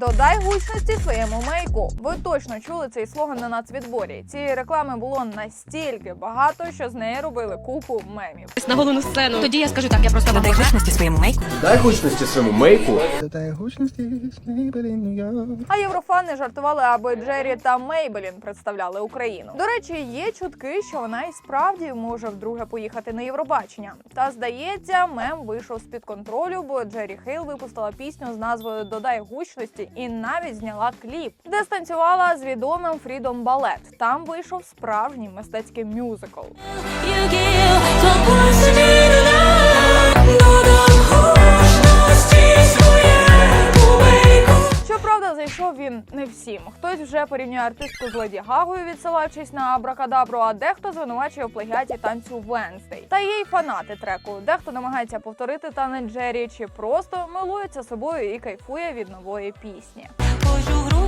Додай гучності своєму мейку. Ви точно чули цей слоган на нацвідборі. Цієї реклами було настільки багато, що з неї робили купу мемів. на головну сцену. Тоді я скажу так, я просто Додай гучності своєму мейку. Дай гучності своєму мейку. Додай гучності А єврофани жартували, аби Джері та Мейбелін представляли Україну. До речі, є чутки, що вона і справді може вдруге поїхати на Євробачення. Та здається, мем вийшов з під контролю, бо Джері Хейл випустила пісню з назвою Додай гучності і навіть зняла кліп, де станцювала з відомим Фрідом Балет. Там вийшов справжній мистецький мюзикл. Щоправда, зайшов він не всім. Хтось вже порівнює артистку з Леді Гагою, відсилаючись на Абракадабру, а дехто звинувачує в плагіаті танцю Венздей. Та є й фанати треку. Дехто намагається повторити танець Джері, чи просто милується собою і кайфує від нової пісні. Ходжу в руку